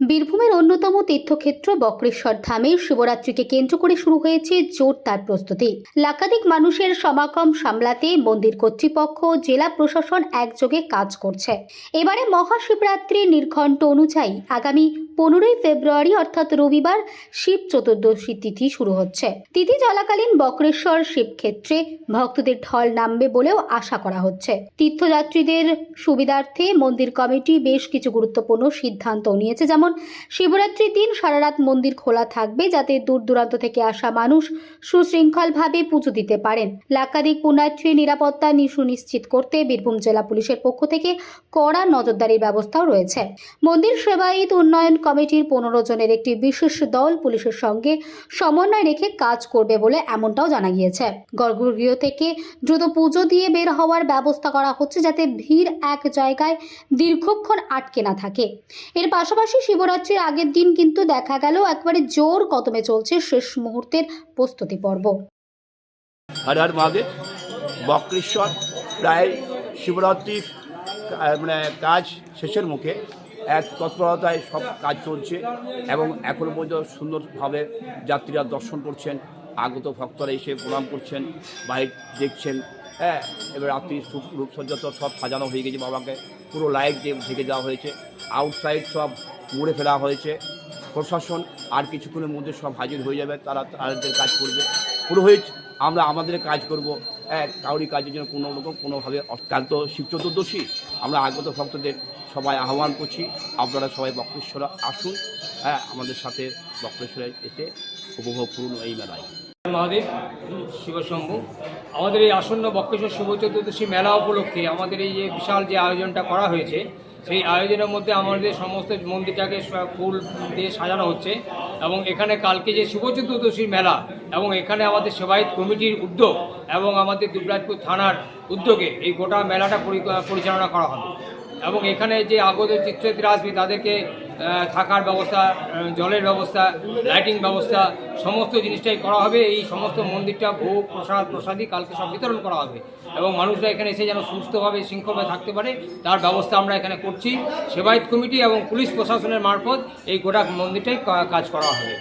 বীরভূমের অন্যতম তীর্থক্ষেত্র বক্রেশ্বর ধামে শিবরাত্রিকে কেন্দ্র করে শুরু হয়েছে জোরদার প্রস্তুতি। লাখাধিক মানুষের সমাগম সামলাতে মন্দির কর্তৃপক্ষ, জেলা প্রশাসন একযোগে কাজ করছে। এবারে মহাশিবরাত্রির নির্ঘণ্ট অনুযায়ী আগামী পনেরোই ফেব্রুয়ারি, অর্থাৎ রবিবার, শিব চতুর্দশী তিথি শুরু হচ্ছে। তিথি চলাকালীন বক্রেশ্বর শিবক্ষেত্রে ভক্তদের ঢল নামবে বলেও আশা করা হচ্ছে। তীর্থযাত্রীদের সুবিধার্থে মন্দির কমিটি বেশ কিছু গুরুত্বপূর্ণ সিদ্ধান্ত নিয়েছে, যেমন শিবরাত্রির দিন সারা রাত মন্দির খোলা থাকবে যাতে দূর দূরান্ত থেকে আসা মানুষ সুশৃঙ্খলভাবে পুজো দিতে পারেন। লাক্ষাধিক পুণ্যার্থীর নিরাপত্তা সুনিশ্চিত করতে বীরভূম জেলা পুলিশের পক্ষ থেকে কড়া নজরদারির ব্যবস্থাও রয়েছে। মন্দির সেবায়িত উন্নয়ন কমিটির পনেরো জনের একটি বিশেষ দল পুলিশের সঙ্গে সমন্বয় রেখে কাজ করবে বলে এমনটাও জানা গিয়েছে। গর্ভগৃহ থেকে দ্রুত পুজো দিয়ে বের হওয়ার ব্যবস্থা করা হচ্ছে যাতে ভিড় এক জায়গায় দীর্ঘক্ষণ আটকে না থাকে। এর পাশাপাশি শিবরাত্রির আগের দিন কিন্তু দেখা গেল একবারে জোর কদমে চলছে শেষ মুহূর্তের প্রস্তুতি পর্ব। হর হর মহাদেব, বক্রেশ্বর, প্রায় শিবরাত্রির মানে কাজ শেষের মুখে এক তৎপরতায় সব কাজ চলছে এবং এখনও পর্যন্ত সুন্দরভাবে যাত্রীরা দর্শন করছেন। আগত ভক্তরা এসে প্রণাম করছেন বাইক দেখছেন হ্যাঁ এবার রাত্রি রূপসজ্জা তো সব সাজানো হয়ে গেছে বাবাকে। পুরো লাইট দিয়ে ঢেকে দেওয়া হয়েছে। আউটসাইড সব মুড়ে ফেলা হয়েছে। প্রশাসন আর কিছুক্ষণের মধ্যে সব হাজির হয়ে যাবে, তারা তাদের কাজ করবে। পুরোহিত আমরা আমাদের কাজ করব। হ্যাঁ কাউরি কাজের জন্য কোনো রকম কোনোভাবে কাল তো আমরা আগত ভক্তদের সবাই আহ্বান করছি। আপনারা সবাই বক্রেশ্বর আসুন। হ্যাঁ আমাদের সাথে বক্রেশ্বরে এসে উপভোগ করুন এই মেলায়। মহাদেব, শিবশম্ভু। আমাদের এই আসন্ন বক্রেশ্বর শুভ চতুর্দশী মেলা উপলক্ষে আমাদের এই যে বিশাল যে আয়োজনটা করা হয়েছে, সেই আয়োজনের মধ্যে আমাদের সমস্ত মন্দিরটাকে ফুল দিয়ে সাজানো হচ্ছে এবং এখানে কালকে যে শুভ চতুর্দশীর মেলা এবং এখানে আমাদের সেবায়ত কমিটির উদ্যোগ এবং আমাদের দুবরাজপুর থানার উদ্যোগে এই গোটা মেলাটা পরিচালনা করা হবে। এবং এখানে যে আগত চিত্রচিত্রা আসবে তাদেরকে থাকার ব্যবস্থা জলের ব্যবস্থা লাইটিং ব্যবস্থা, সমস্ত জিনিসটাই করা হবে। এই সমস্ত মন্দিরটা ভোগ, প্রসাদ প্রসাদী কালকে সব বিতরণ করা হবে। এবং মানুষরা এখানে এসে যেন সুস্থভাবে, শৃঙ্খলভাবে থাকতে পারে, তার ব্যবস্থা আমরা এখানে করছি। সেবায়ত কমিটি এবং পুলিশ প্রশাসনের মারফত এই গোটা মন্দিরটাই কাজ করা হবে।